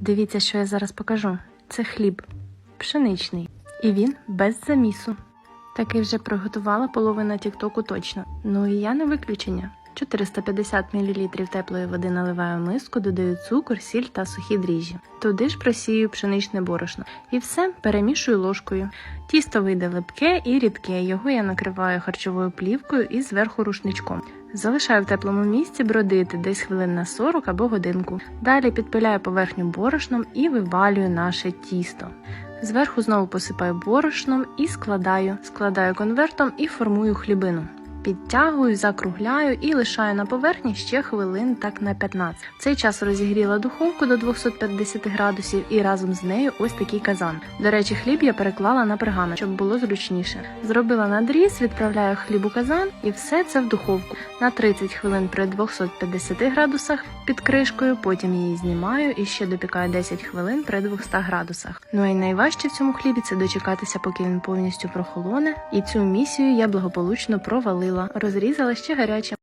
Дивіться, що я зараз покажу. Це хліб пшеничний, і він без замісу. Такий вже приготувала половина тіктоку точно. Ну і я не виключення. 450 мл теплої води наливаю в миску, додаю цукор, сіль та сухі дріжджі. Туди ж просію пшеничне борошно. І все перемішую ложкою. Тісто вийде липке і рідке. Його я накриваю харчовою плівкою і зверху рушничком. Залишаю в теплому місці бродити десь хвилин на 40 або годинку. Далі підпиляю поверхню борошном і вивалюю наше тісто. Зверху знову посипаю борошном і складаю. Складаю конвертом і формую хлібину. Підтягую, закругляю і лишаю на поверхні ще хвилин так на 15. В цей час розігріла духовку до 250 градусів і разом з нею ось такий казан. До речі, хліб я переклала на пергамент, щоб було зручніше. Зробила надріз, відправляю хліб у казан і все це в духовку на 30 хвилин при 250 градусах під кришкою. Потім її знімаю і ще допікаю 10 хвилин при 200 градусах. Ну і найважче в цьому хлібі це дочекатися, поки він повністю прохолоне. І цю місію я благополучно провалила. Розрізала ще гаряче.